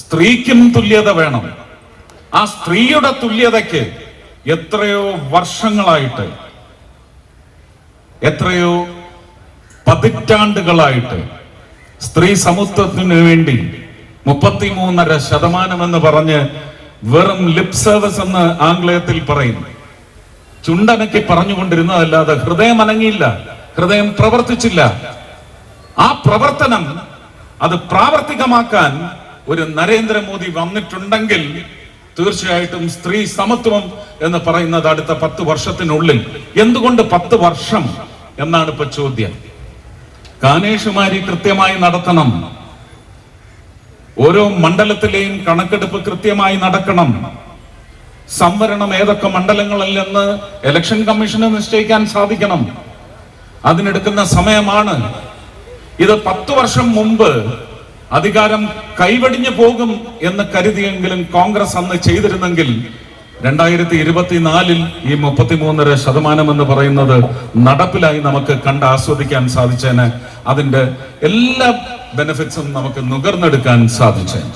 സ്ത്രീക്കും തുല്യത വേണം. ആ സ്ത്രീയുടെ തുല്യതയ്ക്ക് എത്രയോ വർഷങ്ങളായിട്ട് എത്രയോ പതിറ്റാണ്ടുകളായിട്ട് സ്ത്രീ സമത്വത്തിന് വേണ്ടി മുപ്പത്തിമൂന്നര ശതമാനം എന്ന് പറഞ്ഞ് വെറും ലിപ് സർവീസ് എന്ന് ആംഗ്ലേയത്തിൽ പറയും. ചുണ്ടനക്കി പറഞ്ഞുകൊണ്ടിരുന്നതല്ലാതെ ഹൃദയം അനങ്ങിയില്ല ഹൃദയം പ്രവർത്തിച്ചില്ല. ആ പ്രവർത്തനം അത് പ്രാവർത്തികമാക്കാൻ ഒരു നരേന്ദ്രമോദി വന്നിട്ടുണ്ടെങ്കിൽ തീർച്ചയായിട്ടും സ്ത്രീ സമത്വം എന്ന് പറയുന്നത് അടുത്ത പത്ത് വർഷത്തിനുള്ളിൽ. എന്തുകൊണ്ട് പത്ത് വർഷം എന്നാണ് ഇപ്പൊ ചോദ്യം. കാനേഷുമാരി കൃത്യമായി നടത്തണം. ഓരോ മണ്ഡലത്തിലെയും കണക്കെടുപ്പ് കൃത്യമായി നടക്കണം. സംവരണം ഏതൊക്കെ മണ്ഡലങ്ങളല്ലെന്ന് ഇലക്ഷൻ കമ്മീഷന് നിശ്ചയിക്കാൻ സാധിക്കണം. അതിനെടുക്കുന്ന സമയമാണ്. ഇത് പത്തു വർഷം മുമ്പ് അധികാരം കൈവടിഞ്ഞു പോകും എന്ന് കരുതിയെങ്കിലും കോൺഗ്രസ് അന്ന് ചെയ്തിരുന്നെങ്കിൽ രണ്ടായിരത്തി ഇരുപത്തിനാലിൽ ഈ മുപ്പത്തിമൂന്നര ശതമാനം എന്ന് പറയുന്നത് നടപ്പിലായി നമുക്ക് കണ്ട് ആസ്വദിക്കാൻ സാധിച്ചേനെ. അതിന്റെ എല്ലാ ബെനിഫിറ്റ്സും നമുക്ക് നുകർന്നെടുക്കാൻ സാധിച്ചേനെ.